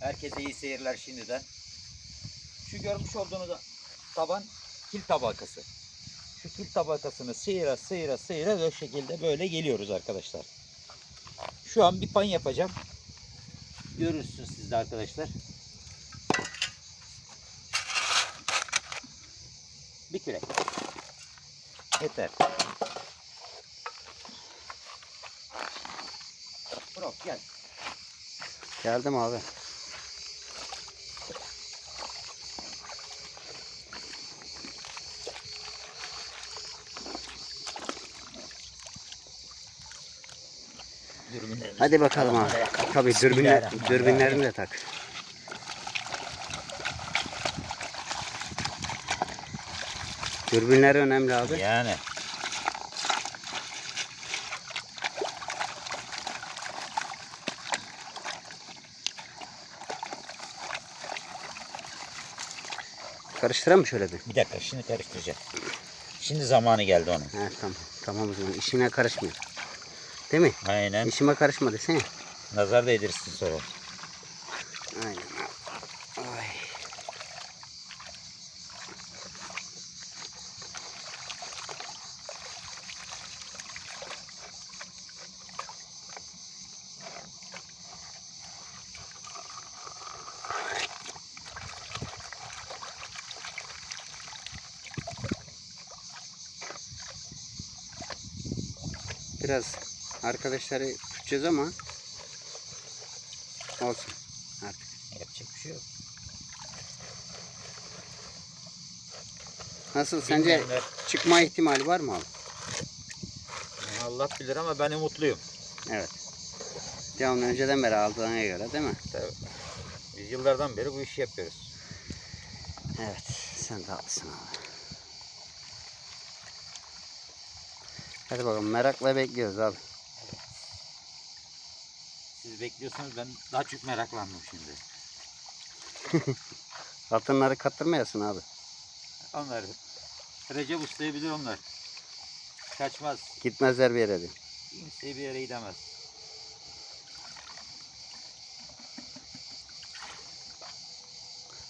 Herkese iyi seyirler şimdiden. Şu görmüş olduğunuz taban kil tabakası. Şu kil tabakasını sıyıra sıyıra sıyıra böyle şekilde böyle geliyoruz arkadaşlar. Şu an bir pan yapacağım. Görürsünüz siz de arkadaşlar. Bir kürek. Yeter. Bro gel. Geldim abi. Dürbünlerini Hadi bakalım abi. Tabii dürbünler, dürbünlerini de tak. Dürbünler önemli abi. Yani. Karıştıralım mı şöyle bir? Bir dakika şimdi karıştıracağım. Şimdi zamanı geldi onun. He tamam. Tamam o zaman. İşine karışmıyor. Değil mi? Aynen. İşime karışma desene. Nazar değdirsin sonra. Aynen. Ay. Biraz arkadaşları tutacağız ama olsun artık. Yapacak bir şey yok. Nasıl sence çıkma ihtimali var mı abi? Allah bilir ama ben umutluyum. Evet. Devamlı önceden beri aldığına göre değil mi? Tabii. Biz yıllardan beri bu işi yapıyoruz. Evet. Sen de haklısın abi. Hadi bakalım merakla bekliyoruz abi. Siz bekliyorsanız ben daha çok meraklandım şimdi. Altınları kattırmayasın abi. Onlar Recep Usta'yı bilir onlar. Kaçmaz. Gitmezler bir yere de. Kimseye bir yere gidemez.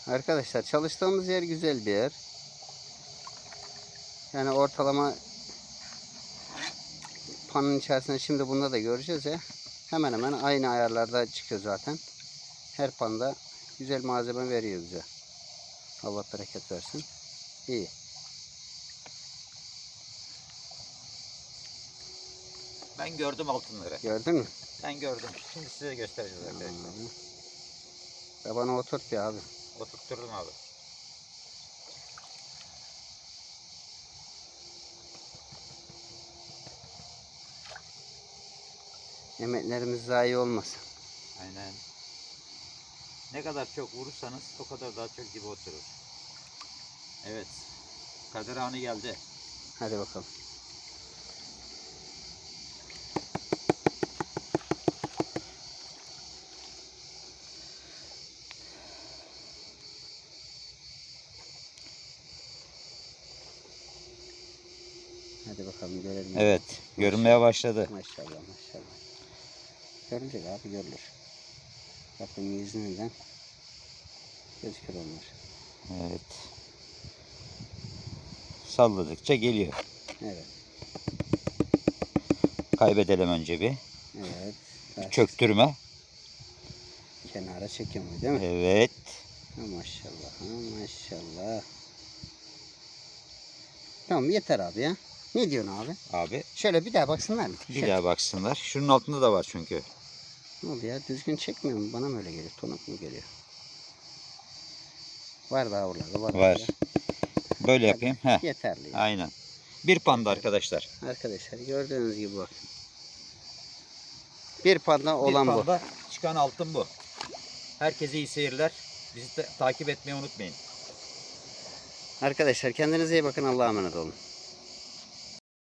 Arkadaşlar çalıştığımız yer güzel bir yer. Yani ortalama panın içerisinde şimdi bunda da göreceğiz ya. Hemen hemen aynı ayarlarda çıkıyor zaten. Her panda güzel malzeme veriyor bize. Allah bereket versin. İyi. Ben gördüm altınları. Gördün mü? Ben gördüm. Şimdi size göstereceğiz arkadaşlar. Hı. Ya bana oturt bir abi. Oturtturdum abi. Emeklerimiz zayi olmasın. Aynen. Ne kadar çok vurursanız o kadar daha çok dibe oturur. Evet. Kadir anı geldi. Hadi bakalım. Hadi bakalım görelim. Evet. Görünmeye başladı. Maşallah maşallah. Görülecek abi görülür. Bakın yüzünden gözükür onlar. Evet. Salladıkça geliyor. Evet. Kaybedelim önce bir. Evet. Daha Çöktürme. Kenara çekiyor değil mi? Evet. Ha, maşallah. Ha, maşallah. Tamam yeter abi ya. Ne diyorsun abi? Abi Şöyle bir daha baksınlar mı? bir Şöyle. daha baksınlar. Şunun altında da var çünkü. Ne oldu ya? Düzgün çekmiyor mu? Bana mı öyle geliyor? Tonuk mu geliyor? Var daha oralarda. Var. Var. Böyle yapayım. Heh. Yeterli. ya. Aynen. Bir panda arkadaşlar. Arkadaşlar gördüğünüz gibi bak. Bir panda olan bir bu. panda çıkan altın bu. Herkese iyi seyirler. Bizi takip etmeyi unutmayın. Arkadaşlar kendinize iyi bakın. Allah'a emanet olun.